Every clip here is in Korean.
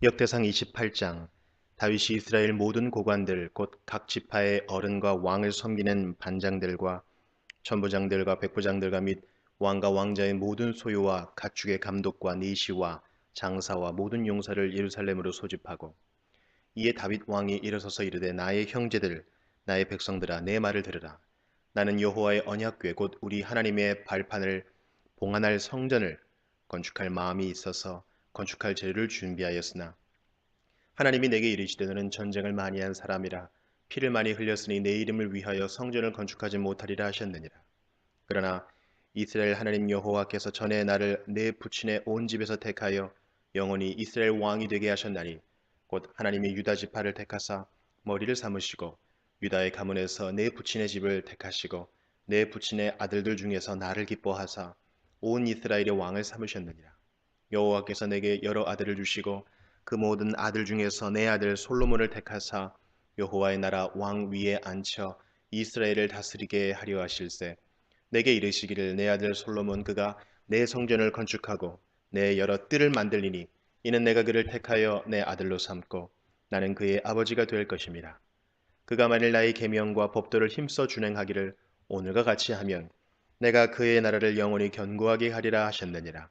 역대상 28장 다윗이 이스라엘 모든 고관들 곧 각 지파의 어른과 왕을 섬기는 반장들과 천부장들과 백부장들과 및 왕과 왕자의 모든 소유와 가축의 감독과 내시와 장사와 모든 용사를 예루살렘으로 소집하고 이에 다윗 왕이 일어서서 이르되 나의 형제들 나의 백성들아 내 말을 들으라. 나는 여호와의 언약궤 곧 우리 하나님의 발판을 봉안할 성전을 건축할 마음이 있어서 건축할 재료를 준비하였으나 하나님이 내게 이르시되 너는 전쟁을 많이 한 사람이라 피를 많이 흘렸으니 내 이름을 위하여 성전을 건축하지 못하리라 하셨느니라. 그러나 이스라엘 하나님 여호와께서 전에 나를 내 부친의 온 집에서 택하여 영원히 이스라엘 왕이 되게 하셨나니 곧 하나님이 유다 지파를 택하사 머리를 삼으시고 유다의 가문에서 내 부친의 집을 택하시고 내 부친의 아들들 중에서 나를 기뻐하사 온 이스라엘의 왕을 삼으셨느니라. 여호와께서 내게 여러 아들을 주시고 그 모든 아들 중에서 내 아들 솔로몬을 택하사 여호와의 나라 왕 위에 앉혀 이스라엘을 다스리게 하려 하실세. 내게 이르시기를 내 아들 솔로몬 그가 내 성전을 건축하고 내 여러 뜰을 만들리니 이는 내가 그를 택하여 내 아들로 삼고 나는 그의 아버지가 될 것임이라 그가 만일 나의 계명과 법도를 힘써 준행하기를 오늘과 같이 하면 내가 그의 나라를 영원히 견고하게 하리라 하셨느니라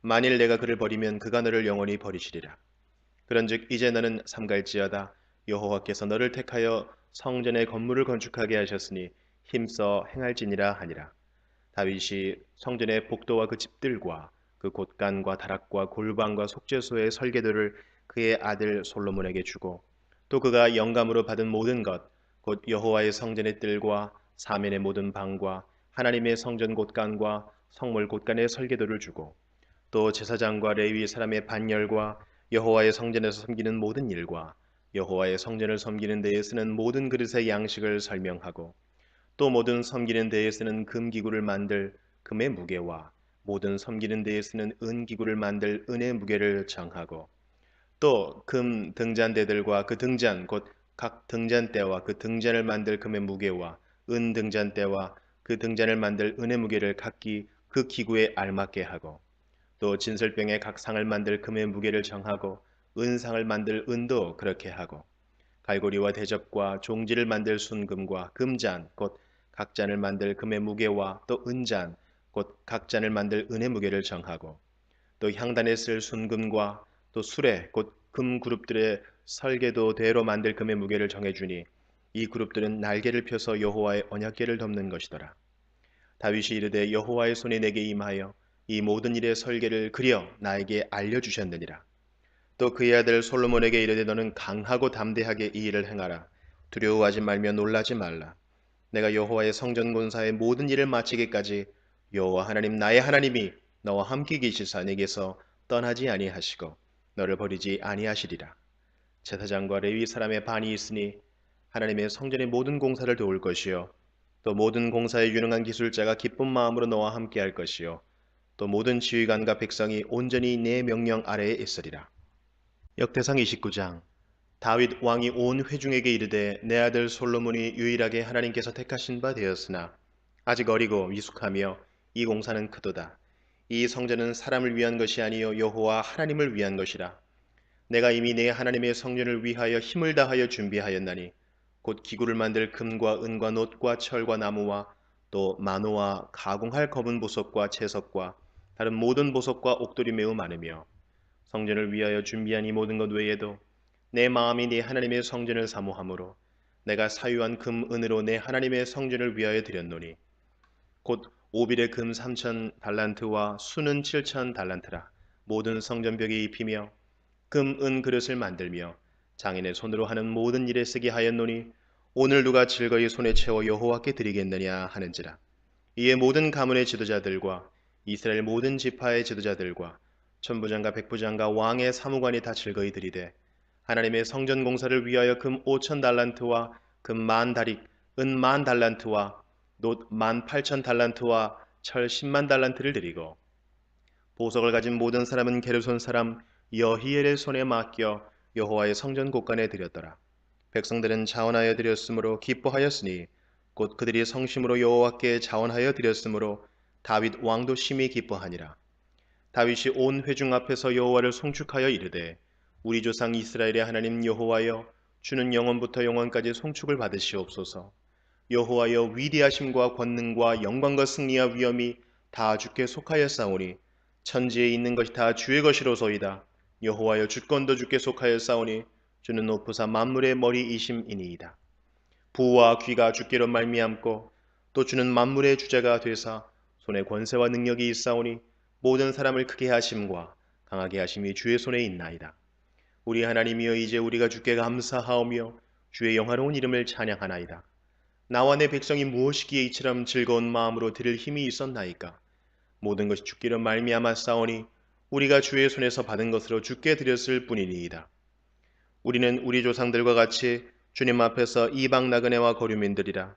만일 내가 그를 버리면 그가 너를 영원히 버리시리라. 그런즉 이제 너는 삼갈지어다 여호와께서 너를 택하여 성전의 건물을 건축하게 하셨으니 힘써 행할지니라 하니라. 다윗이 성전의 복도와 그 집들과 그 곳간과 다락과 골방과 속죄소의 설계도를 그의 아들 솔로몬에게 주고 또 그가 영감으로 받은 모든 것 곧 여호와의 성전의 뜰과 사면의 모든 방과 하나님의 성전 곳간과 성물 곳간의 설계도를 주고 또 제사장과 레위 사람의 반열과 여호와의 성전에서 섬기는 모든 일과 여호와의 성전을 섬기는 데에 쓰는 모든 그릇의 양식을 설명하고 또 모든 섬기는 데에 쓰는 금기구를 만들 금의 무게와 모든 섬기는 데에 쓰는 은기구를 만들 은의 무게를 정하고 또 금 등잔대들과 그 등잔 곧 각 등잔대와 그 등잔을 만들 금의 무게와 은 등잔대와 그 등잔을 만들 은의 무게를 각기 그 기구에 알맞게 하고 또 진설병에 각 상을 만들 금의 무게를 정하고 은상을 만들 은도 그렇게 하고 갈고리와 대접과 종지를 만들 순금과 금잔 곧 각 잔을 만들 금의 무게와 또 은잔 곧 각 잔을 만들 은의 무게를 정하고 또 향단에 쓸 순금과 또 수레 곧 금 그룹들의 설계도 대로 만들 금의 무게를 정해주니 이 그룹들은 날개를 펴서 여호와의 언약궤를 덮는 것이더라. 다윗이 이르되 여호와의 손이 내게 임하여 이 모든 일의 설계를 그려 나에게 알려주셨느니라. 또 그의 아들 솔로몬에게 이르되 너는 강하고 담대하게 이 일을 행하라. 두려워하지 말며 놀라지 말라. 내가 여호와의 성전 군사의 모든 일을 마치기까지 여호와 하나님 나의 하나님이 너와 함께 계시사 내게서 떠나지 아니하시고 너를 버리지 아니하시리라. 제사장과 레위 사람의 반이 있으니 하나님의 성전의 모든 공사를 도울 것이요 또 모든 공사에 유능한 기술자가 기쁜 마음으로 너와 함께 할 것이요 또 모든 지휘관과 백성이 온전히 내 명령 아래에 있으리라. 역대상 29장 다윗 왕이 온 회중에게 이르되 내 아들 솔로몬이 유일하게 하나님께서 택하신 바 되었으나 아직 어리고 미숙하며 이 공사는 크도다. 이 성전은 사람을 위한 것이 아니요 여호와 하나님을 위한 것이라. 내가 이미 내 하나님의 성전을 위하여 힘을 다하여 준비하였나니 곧 기구를 만들 금과 은과 놋과 철과 나무와 또 만호와 가공할 검은 보석과 채석과 다른 모든 보석과 옥돌이 매우 많으며 성전을 위하여 준비한 이 모든 것 외에도 내 마음이 네 하나님의 성전을 사모하므로 내가 사유한 금 은으로 내 하나님의 성전을 위하여 드렸노니 곧 오빌의 금 3천 달란트와 수는 7천 달란트라 모든 성전벽에 입히며 금 은 그릇을 만들며 장인의 손으로 하는 모든 일에 쓰게 하였노니 오늘 누가 즐거이 손에 채워 여호와께 드리겠느냐 하는지라. 이에 모든 가문의 지도자들과 이스라엘 모든 지파의 지도자들과 천부장과 백부장과 왕의 사무관이 다 즐거이 들이되 하나님의 성전 공사를 위하여 금 5천 달란트와 금 만 다릭, 은 만 달란트와 놋 만 8천 달란트와 철 10만 달란트를 드리고 보석을 가진 모든 사람은 게르손 사람 여히엘의 손에 맡겨 여호와의 성전 곳간에 드렸더라. 백성들은 자원하여 드렸으므로 기뻐하였으니 곧 그들이 성심으로 여호와께 자원하여 드렸으므로 다윗 왕도 심히 기뻐하니라. 다윗이 온 회중 앞에서 여호와를 송축하여 이르되 우리 조상 이스라엘의 하나님 여호와여 주는 영원부터 영원까지 송축을 받으시옵소서. 여호와여 위대하심과 권능과 영광과 승리와 위엄이 다 주께 속하였사오니 천지에 있는 것이 다 주의 것이로소이다. 여호와여 주권도 주께 속하였사오니 주는 높으사 만물의 머리이심이니이다. 부와 귀가 주께로 말미암고 또 주는 만물의 주자가 되사 손에 권세와 능력이 있사오니 모든 사람을 크게 하심과 강하게 하심이 주의 손에 있나이다. 우리 하나님이여 이제 우리가 주께 감사하오며 주의 영화로운 이름을 찬양하나이다. 나와 내 백성이 무엇이기에 이처럼 즐거운 마음으로 드릴 힘이 있었나이까? 모든 것이 주께로 말미암아 싸우니 우리가 주의 손에서 받은 것으로 주께 드렸을 뿐이니이다. 우리는 우리 조상들과 같이 주님 앞에서 이방 나그네와 거류민들이라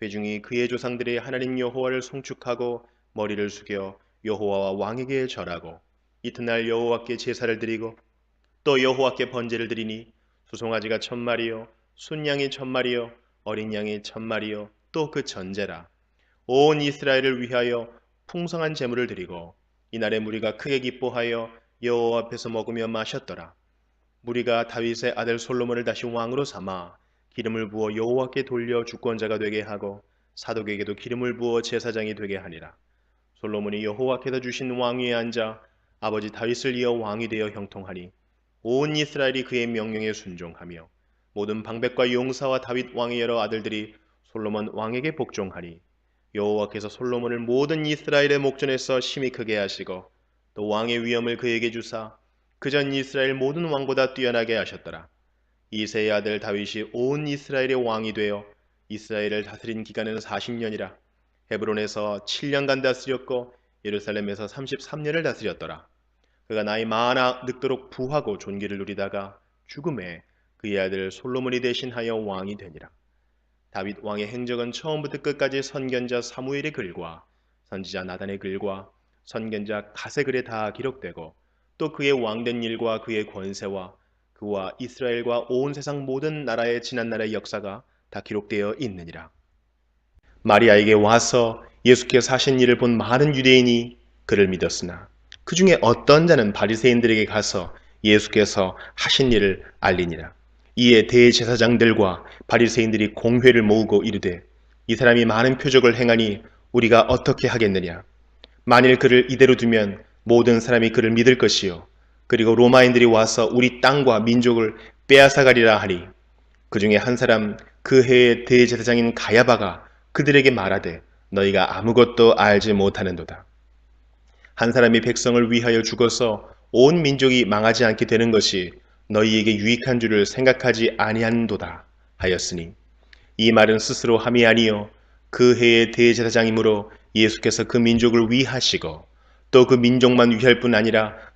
회중이 그의 조상들의 하나님 여호와를 송축하고 머리를 숙여 여호와와 왕에게 절하고 이튿날 여호와께 제사를 드리고 또 여호와께 번제를 드리니 수송아지가 천 마리요 순양이 천 마리요 어린 양이 천 마리요 또 그 전제라. 온 이스라엘을 위하여 풍성한 제물을 드리고 이날에 무리가 크게 기뻐하여 여호와 앞에서 먹으며 마셨더라. 무리가 다윗의 아들 솔로몬을 다시 왕으로 삼아 기름을 부어 여호와께 돌려 주권자가 되게 하고 사독에게도 기름을 부어 제사장이 되게 하니라. 솔로몬이 여호와께서 주신 왕위에 앉아 아버지 다윗을 이어 왕이 되어 형통하니 온 이스라엘이 그의 명령에 순종하며 모든 방백과 용사와 다윗 왕의 여러 아들들이 솔로몬 왕에게 복종하니 여호와께서 솔로몬을 모든 이스라엘의 목전에서 심히 크게 하시고 또 왕의 위엄을 그에게 주사 그전 이스라엘 모든 왕보다 뛰어나게 하셨더라. 이세의 아들 다윗이 온 이스라엘의 왕이 되어 이스라엘을 다스린 기간은 40년이라 헤브론에서 7년간 다스렸고 예루살렘에서 33년을 다스렸더라. 그가 나이 많아 늙도록 부하고 존귀를 누리다가 죽음에 그의 아들 솔로몬이 대신하여 왕이 되니라. 다윗 왕의 행적은 처음부터 끝까지 선견자 사무엘의 글과 선지자 나단의 글과 선견자 가세 글에 다 기록되고 또 그의 왕된 일과 그의 권세와 그와 이스라엘과 온 세상 모든 나라의 지난날의 역사가 다 기록되어 있느니라. 마리아에게 와서 예수께서 하신 일을 본 많은 유대인이 그를 믿었으나 그 중에 어떤 자는 바리새인들에게 가서 예수께서 하신 일을 알리니라. 이에 대제사장들과 바리새인들이 공회를 모으고 이르되 이 사람이 많은 표적을 행하니 우리가 어떻게 하겠느냐? 만일 그를 이대로 두면 모든 사람이 그를 믿을 것이요. 그리고 로마인들이 와서 우리 땅과 민족을 빼앗아가리라 하니 그 중에 한 사람 그 해의 대제사장인 가야바가 그들에게 말하되 너희가 아무것도 알지 못하는도다. 한 사람이 백성을 위하여 죽어서 온 민족이 망하지 않게 되는 것이 너희에게 유익한 줄을 생각하지 아니하는도다 하였으니 이 말은 스스로 함이 아니요 그 해의 대제사장이므로 예수께서 그 민족을 위하시고 또 그 민족만 위할 뿐 아니라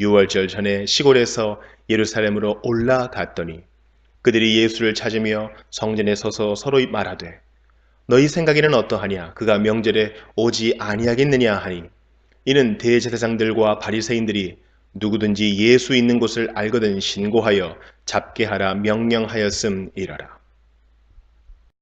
유월절 전에 시골에서 예루살렘으로 올라갔더니 그들이 예수를 찾으며 성전에 서서 서로 말하되 너희 생각에는 어떠하냐? 그가 명절에 오지 아니하겠느냐 하니 이는 대제사장들과 바리새인들이 누구든지 예수 있는 곳을 알거든 신고하여 잡게 하라 명령하였음이라라